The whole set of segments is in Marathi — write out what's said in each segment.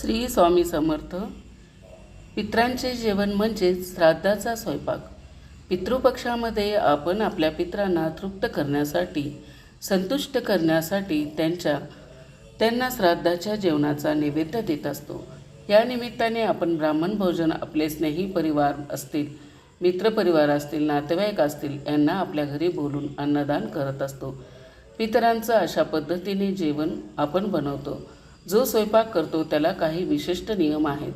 श्री स्वामी समर्थ. पित्रांचे जेवण म्हणजेच श्राद्धाचा स्वयंपाक. पितृपक्षामध्ये आपण आपल्या पित्रांना तृप्त करण्यासाठी संतुष्ट करण्यासाठी त्यांच्या त्यांना श्राद्धाच्या जेवणाचा नैवेद्य देत असतो. या निमित्ताने आपण ब्राह्मण भोजन आपले स्नेही परिवार असतील मित्रपरिवार असतील नातेवाईक असतील यांना आपल्या घरी बोलून अन्नदान करत असतो. पितरांचं अशा पद्धतीने जेवण आपण बनवतो. जो स्वयंपाक करतो त्याला काही विशिष्ट नियम आहेत.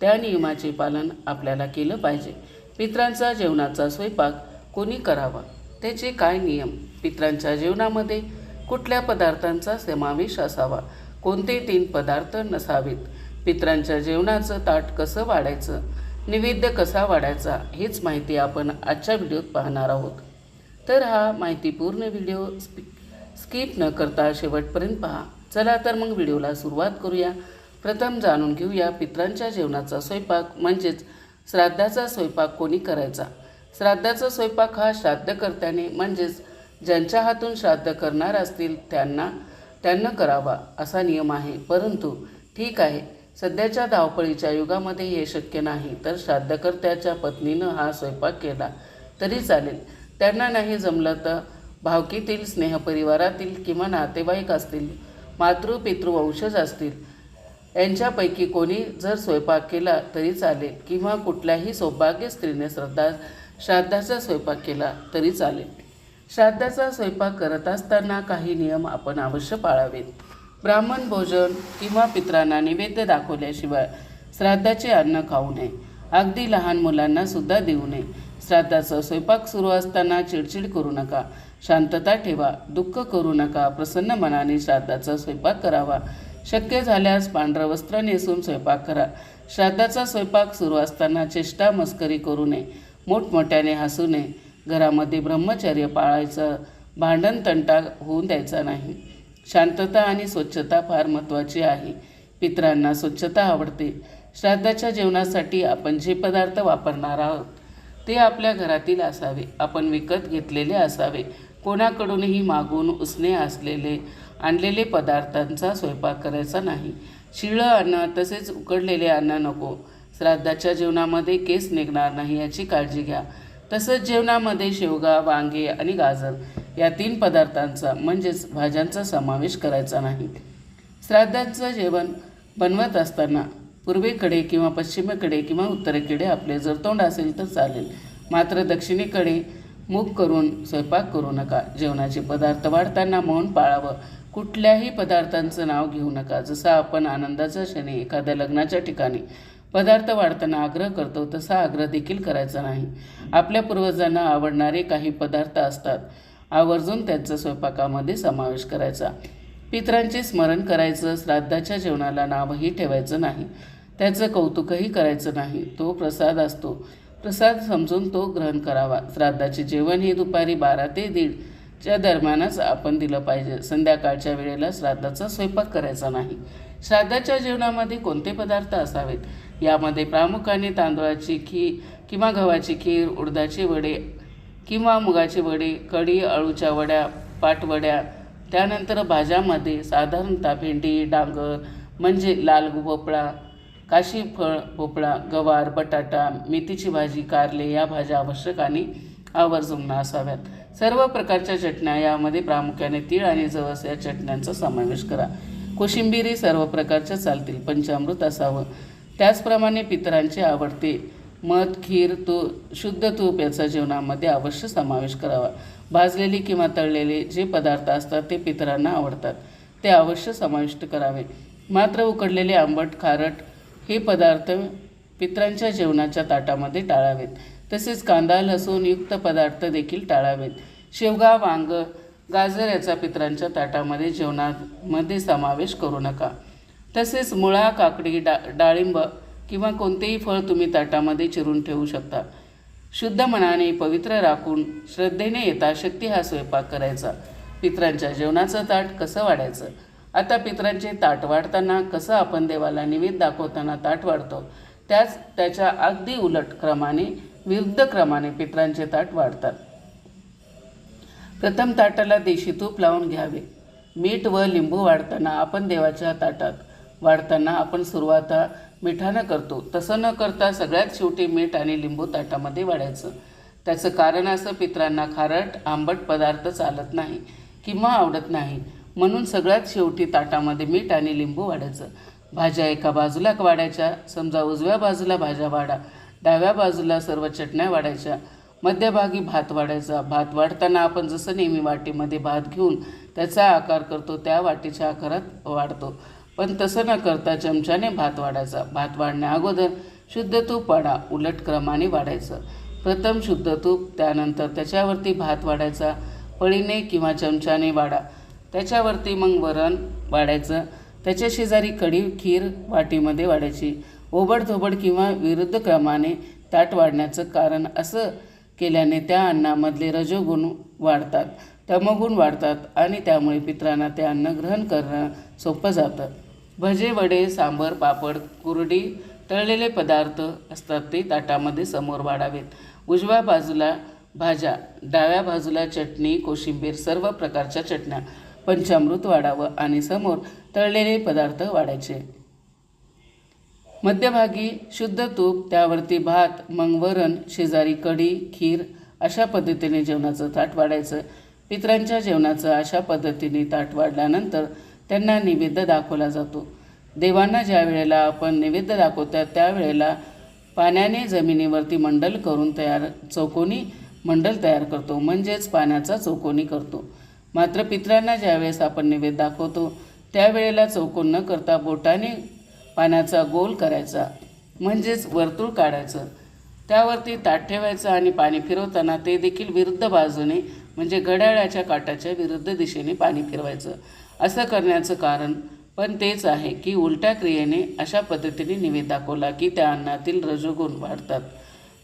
त्या नियमाचे पालन आपल्याला केलं पाहिजे. पित्रांचा जेवणाचा स्वयंपाक कोणी करावा? त्याचे काय नियम? पित्रांच्या जेवणामध्ये कुठल्या पदार्थांचा समावेश असावा? कोणते तीन पदार्थ नसावेत? पित्रांच्या जेवणाचं ताट कसं वाढायचं? निवेद्य कसा वाढायचा? हीच माहिती आपण आजच्या व्हिडिओत पाहणार आहोत. तर हा माहितीपूर्ण व्हिडिओ स्पी स्किप न करता शेवटपर्यंत पहा. चला तर मग व्हिडिओला सुरुवात करूया. प्रथम जाणून घेऊया पित्रांच्या जेवणाचा स्वयंपाक म्हणजेच श्राद्धाचा स्वयंपाक कोणी करायचा? श्राद्धाचा स्वयंपाक हा श्राद्धकर्त्याने म्हणजेच ज्यांच्या हातून श्राद्ध करणार असतील त्यांना त्यांना करावा असा नियम आहे. परंतु ठीक आहे सध्याच्या धावपळीच्या युगामध्ये हे शक्य नाही. तर श्राद्धकर्त्याच्या पत्नीनं हा स्वयंपाक केला तरी चालेल. त्यांना नाही जमलं तर भावकीतील स्नेहपरिवारातील किंवा नातेवाईक असतील मातृ पितृ वंशज असतील. यांच्यापैकी कोणी जर स्वयंपाक केला तरी चालेल किंवा कुठल्याही सौभाग्य स्त्रीने श्रद्धा श्राद्धाचा स्वयंपाक केला तरी चालेल. श्राद्धाचा स्वयंपाक करत असताना काही नियम आपण अवश्य पाळावेत. ब्राह्मण भोजन किंवा पित्रांना नैवेद्य दाखवल्याशिवाय श्राद्धाचे अन्न खाऊ नये. अगदी लहान मुलांना सुद्धा देऊ नये. श्राद्धाचा स्वयंपाक सुरू असताना चिडचिड करू नका. शांतता ठेवा दुःख करू नका प्रसन्न मनाने श्राद्धाचा स्वयंपाक करावा. शक्य झाल्यास पांढरं वस्त्र नेसून स्वयंपाक करा. श्राद्धाचा स्वयंपाक सुरू असताना चेष्टा मस्करी करू नये मोठमोठ्याने हसू नये. घरामध्ये ब्रह्मचर्य पाळायचं भांडण तंटा होऊन द्यायचा नाही. शांतता आणि स्वच्छता फार महत्त्वाची आहे. पित्रांना स्वच्छता आवडते. श्राद्धाच्या जेवणासाठी आपण जे पदार्थ वापरणार आहोत ते आपल्या घरातील असावे. आपण विकत घेतलेले असावे. कोणाकडूनही मागून उसने असलेले आणलेले पदार्थांचा स्वयंपाक करायचा नाही. शिळं अन्न तसेच उकडलेले अन्न नको. श्राद्धाच्या जेवणामध्ये केस निघणार नाही याची काळजी घ्या. तसंच जेवणामध्ये शेवगा वांगे आणि गाजर या तीन पदार्थांचा म्हणजेच भाज्यांचा समावेश करायचा नाही. श्राद्धाचं जेवण बनवत असताना पूर्वेकडे किंवा पश्चिमेकडे किंवा उत्तरेकडे आपले जर तोंड असेल तर चालेल. मात्र दक्षिणेकडे मुख करून स्वयंपाक करू नका. जेवणाचे पदार्थ वाढताना मौन पाळावं. कुठल्याही पदार्थांचं नाव घेऊ नका. जसा आपण आनंदाचा क्षणी एखाद्या लग्नाच्या ठिकाणी पदार्थ वाढताना आग्रह करतो तसा आग्रह देखील करायचा नाही. आपल्या पूर्वजांना आवडणारे काही पदार्थ असतात. आवर्जून त्यांचा स्वयंपाकामध्ये समावेश करायचा. पित्रांचे स्मरण करायचं श्राद्धाच्या जेवणाला नावही ठेवायचं नाही. त्याचं कौतुकही करायचं नाही. तो प्रसाद असतो. प्रसाद समजून तो ग्रहण करावा. श्राद्धाचे जेवण हे दुपारी बारा ते दीडच्या दरम्यानच आपण दिलं पाहिजे. संध्याकाळच्या वेळेला श्राद्धाचा स्वयंपाक करायचा नाही. श्राद्धाच्या जेवणामध्ये कोणते पदार्थ असावेत? यामध्ये प्रामुख्याने तांदळाची खीर किंवा गव्हाची खीर उडदाचे वडे किंवा मुगाचे वडे कढी अळूच्या वड्या पाटवड्या त्यानंतर भाज्यामध्ये साधारणतः भेंडी डांगर म्हणजे लाल भोपळा काशी फळ भोपळा गवार बटाटा मेथीची भाजी कारले या भाज्या आवश्यक आणि आवर्जून असाव्यात. सर्व प्रकारच्या चटण्या यामध्ये प्रामुख्याने तीळ आणि जवस या चटण्यांचा समावेश करा. कोशिंबिरी सर्व प्रकारच्या चालतील पंचामृत असावं. त्याचप्रमाणे पितरांचे आवडते मध खीर तू शुद्ध तूप याचा जेवणामध्ये अवश्य समावेश करावा. भाजलेली किंवा तळलेले जे पदार्थ असतात ते पितरांना आवडतात. ते अवश्य समाविष्ट करावे. मात्र उकडलेले आंबट खारट हे पदार्थ पितरांच्या जेवणाच्या ताटामध्ये टाळावेत. तसेच कांदा लसूणयुक्त पदार्थ देखील टाळावेत. शेवगा वांग गाजर याचा पित्रांच्या ताटामध्ये जेवणामध्ये समावेश करू नका. तसेच मुळा काकडी डा डाळिंब किंवा कोणतेही फळ तुम्ही ताटामध्ये चिरून ठेवू शकता. शुद्ध मनाने पवित्र राखून श्रद्धेने येता शक्ती हा स्वयंपाक करायचा. पित्रांच्या जेवणाचं ताट कसं वाढायचं? आता पित्रांचे ताट वाढताना कसं आपण देवाला निवेद दाखवताना ताट वाढतो त्याच त्याच्या अगदी उलट क्रमाने विरुद्ध क्रमाने पित्रांचे ताट वाढतात. प्रथम ताटाला देशी तूप लावून घ्यावे. मीठ व लिंबू वाढताना आपण देवाच्या ताटात वाढताना आपण सुरुवाता मिठानं करतो. तसं न करता सगळ्यात शेवटी मीठ आणि लिंबू ताटामध्ये वाढायचं. त्याचं कारण असं पित्रांना खारट आंबट पदार्थ चालत नाही किंवा आवडत नाही. म्हणून सगळ्यात शेवटी ताटामध्ये मीठ आणि लिंबू वाढायचं. भाज्या एका बाजूला वाढायच्या समजा उजव्या बाजूला भाज्या वाढा डाव्या बाजूला सर्व चटण्या वाढायच्या. मध्यभागी भात वाढायचा. भात वाढताना आपण जसं नेहमी वाटीमध्ये भात घेऊन त्याचा आकार करतो त्या वाटीच्या आकारात वाढतो. पण तसं न करता चमच्याने भात वाढायचा. भात वाढण्या अगोदर शुद्ध तूप वाढा उलट क्रमाने वाढायचं. प्रथम शुद्ध तूप त्यानंतर त्याच्यावरती भात वाढायचा. पळीने किंवा चमच्याने वाढा. त्याच्यावरती मग वरण वाढायचं. त्याच्या शेजारी कढी खीर वाटीमध्ये वाढायची. ओबडधोबड किंवा विरुद्ध क्रमाने ताट वाढण्याचं कारण असं केल्याने त्या अन्नामधले रजोगुण वाढतात तमगुण वाढतात आणि त्यामुळे पित्रांना ते अन्न ग्रहण करणं सोपं जातं. भजे वडे सांबर पापड कुरडी तळलेले पदार्थ असतात ते ताटामध्ये समोर वाढावेत. उजव्या बाजूला भाज्या डाव्या बाजूला चटणी कोशिंबीर सर्व प्रकारच्या चटण्या. पंचामृत वाढावं आणि समोर तळलेले पदार्थ वाढायचे. मध्यभागी शुद्ध तूप त्यावरती भात मग वरण शेजारी कढी खीर अशा पद्धतीने जेवणाचं ताट वाढायचं. पित्रांच्या जेवणाचं अशा पद्धतीने ताट वाढल्यानंतर त्यांना नैवेद्य दाखवला जातो. देवांना ज्या वेळेला आपण नैवेद्य दाखवतो त्यावेळेला पाण्याने जमिनीवरती मंडल करून तयार चौकोनी मंडल तयार करतो. म्हणजेच पाण्याचा चौकोनी करतो. मात्र पित्रांना ज्यावेळेस आपण नैवेद्य दाखवतो त्यावेळेला चौकोन न करता बोटाने पाण्याचा गोल करायचा म्हणजेच वर्तुळ काढायचं. त्यावरती ताट ठेवायचं आणि पाणी फिरवताना ते देखील विरुद्ध बाजूने म्हणजे घड्याळाच्या काटाच्या विरुद्ध दिशेने पाणी फिरवायचं. असं करण्याचं कारण पण तेच आहे की उलट्या क्रियेने अशा पद्धतीने निवेद दाखवला की त्या अन्नातील रजोगुण वाढतात.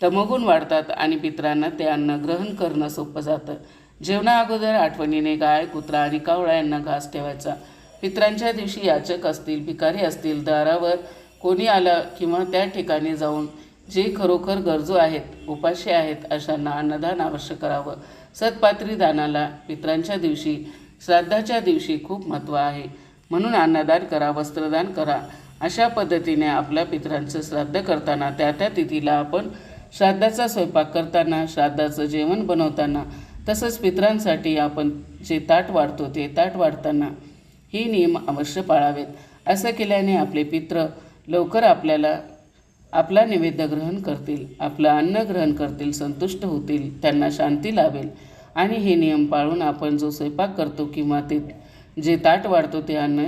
तमोगुण वाढतात आणि पित्रांना ते अन्न ग्रहण करणं सोपं जातं. जेवणा अगोदर आठवणीने गाय कुत्रा आणि कावळा यांना घास ठेवायचा. पित्रांच्या दिवशी याचक असतील भिकारी असतील दारावर कोणी आलं किंवा त्या ठिकाणी जाऊन जे खरोखर गरजू आहेत उपाशी आहेत अशांना अन्नदान अवश्य करावं. सत्पात्री दानाला पित्रांच्या दिवशी श्राद्धाच्या दिवशी खूप महत्त्व आहे. म्हणून अन्नदान करा वस्त्रदान करा. अशा पद्धतीने आपल्या पित्रांचं श्राद्ध करताना त्या त्या तिथीला आपण श्राद्धाचा स्वयंपाक करताना श्राद्धाचं जेवण बनवताना तसंच पित्रांसाठी आपण जे ताट वाढतो ते ताट वाढताना ही नियम अवश्य पाळावेत. असं केल्याने आपले पित्र लवकर आपल्याला आपला नैवेद्य ग्रहण करतील आपलं अन्न ग्रहण करतील संतुष्ट होतील त्यांना शांती लाभेल. आणि हे नियम पाळून आपण जो स्वयंपाक करतो किंवा ते जे ताट वाढतो ते अन्न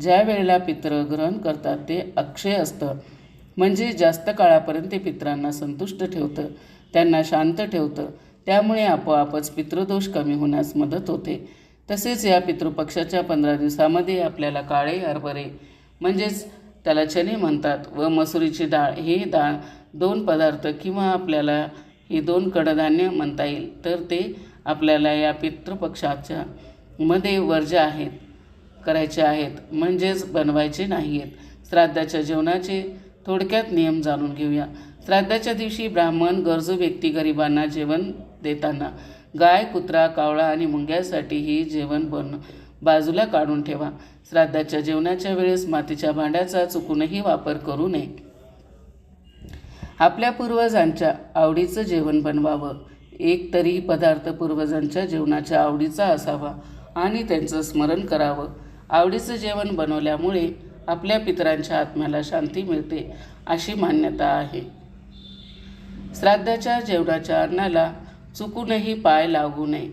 ज्या वेळेला पित्र ग्रहण करतात ते अक्षय असतं. म्हणजे जास्त काळापर्यंत ते पित्रांना संतुष्ट ठेवतं त्यांना शांत ठेवतं. त्यामुळे आपोआपच पितृदोष कमी होण्यास मदत होते. तसेच या पितृपक्षाच्या पंधरा दिवसामध्ये आपल्याला काळे हरभरे म्हणजेच त्याला चणे म्हणतात व मसुरीची डाळ हे डाळ दोन पदार्थ किंवा आपल्याला ही दोन कडधान्य म्हणता येईल. तर ते आपल्याला या पितृपक्षाच्या मध्ये वर्ज्य आहेत करायचे आहेत म्हणजेच बनवायचे नाही आहेत श्राद्धाच्या जेवणाचे थोडक्यात नियम जाणून घेऊया. श्राद्धाच्या दिवशी ब्राह्मण गरजू व्यक्ती गरिबांना जेवण देताना गाय कुत्रा कावळा आणि मुंग्यासाठी ही जेवण बन बाजूला काढून ठेवा. श्राद्धाच्या जेवणाच्या वेळेस मातीच्या भांड्याचा चुकूनही वापर करू नये. आपल्या पूर्वजांच्या आवडीचं जेवण बनवावं. एक तरी पदार्थ पूर्वजांच्या जेवणाच्या आवडीचा असावा आणि त्यांचं स्मरण करावं. आवडीचं जेवण बनवल्यामुळे आपल्या पितरांच्या आत्म्याला शांती मिळते अशी मान्यता आहे. श्राद्धाच्या जेवणाच्या अन्नाला चुकूनही पाय लागू नये.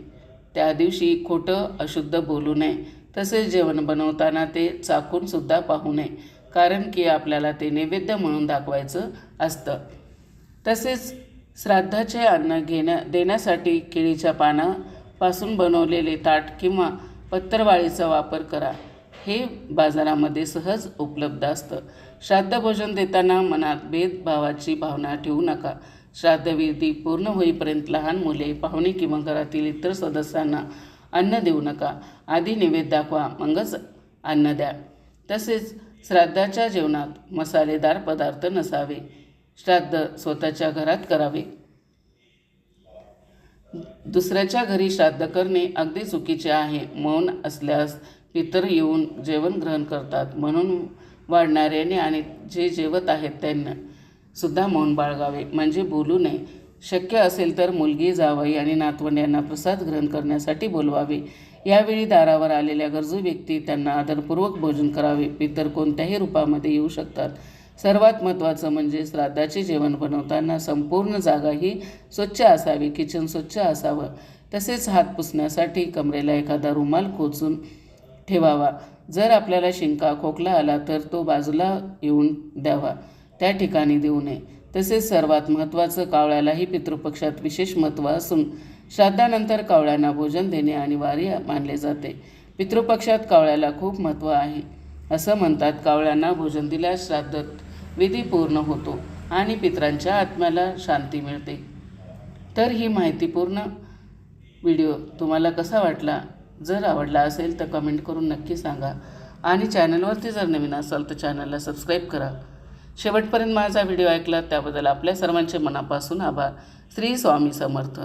त्या दिवशी खोटं अशुद्ध बोलू नये. तसेच जेवण बनवताना ते चाकूनसुद्धा पाहू नये. कारण की आपल्याला ते नैवेद्य म्हणून दाखवायचं असतं. तसेच श्राद्धाचे अन्न घेण्या देण्यासाठी केळीच्या पानापासून बनवलेले ताट किंवा पत्तरवाळीचा वापर करा. हे बाजारामध्ये सहज उपलब्ध असतं. श्राद्ध भोजन देताना मनात भेदभावाची भावना ठेवू नका. श्राद्धविधी पूर्ण होईपर्यंत लहान मुले पाहुणे किंवा घरातील इतर सदस्यांना अन्न देऊ नका. आधी निवेद दाखवा मगच अन्न द्या. तसेच श्राद्धाच्या जेवणात मसालेदार पदार्थ नसावे. श्राद्ध स्वतःच्या घरात करावे. दुसऱ्याच्या घरी श्राद्ध करणे अगदी चुकीचे आहे. मौन असल्यास पितर येऊन जेवण ग्रहण करतात. म्हणून वाढणाऱ्याने आणि जे जेवत आहेत त्यांना सुद्धा मौन बाळगावे. म्हणजे बोलू नये. शक्य असेल तर मुलगी जावई आणि नातवंड यांना प्रसाद ग्रहण करण्यासाठी बोलवावे. यावेळी दारावर आलेल्या गरजू व्यक्ती त्यांना आदरपूर्वक भोजन करावे. पितर कोणत्याही रूपामध्ये येऊ शकतात. सर्वात महत्त्वाचं म्हणजे श्राद्धाचे जेवण बनवताना संपूर्ण जागा ही स्वच्छ असावी. किचन स्वच्छ असावं. तसेच हात पुसण्यासाठी कमरेला एखादा रुमाल खोचून ठेवावा. जर आपल्याला शिंका खोकला आला तर तो बाजूला येऊन द्यावा. त्या ठिकाणी देऊ नये. तसेच सर्वात महत्त्वाचं कावळ्यालाही पितृपक्षात विशेष महत्त्व असून श्राद्धानंतर कावळ्यांना भोजन देणे अनिवार्य मानले जाते. पितृपक्षात कावळ्याला खूप महत्त्व आहे. असं म्हणतात कावळ्यांना भोजन दिल्यास श्राद्ध विधी पूर्ण होतो आणि पित्रांच्या आत्म्याला शांती मिळते. तर ही माहितीपूर्ण व्हिडिओ तुम्हाला कसा वाटला? जर आवडला असेल तर कमेंट करून नक्की सांगा. आणि चॅनलवरती जर नवीन असाल तर चॅनलला सबस्क्राईब करा. शेवटपर्यंत माझा व्हिडिओ ऐकला त्याबद्दल आपल्या सर्वांचे मनापासून आभार. श्री स्वामी समर्थ.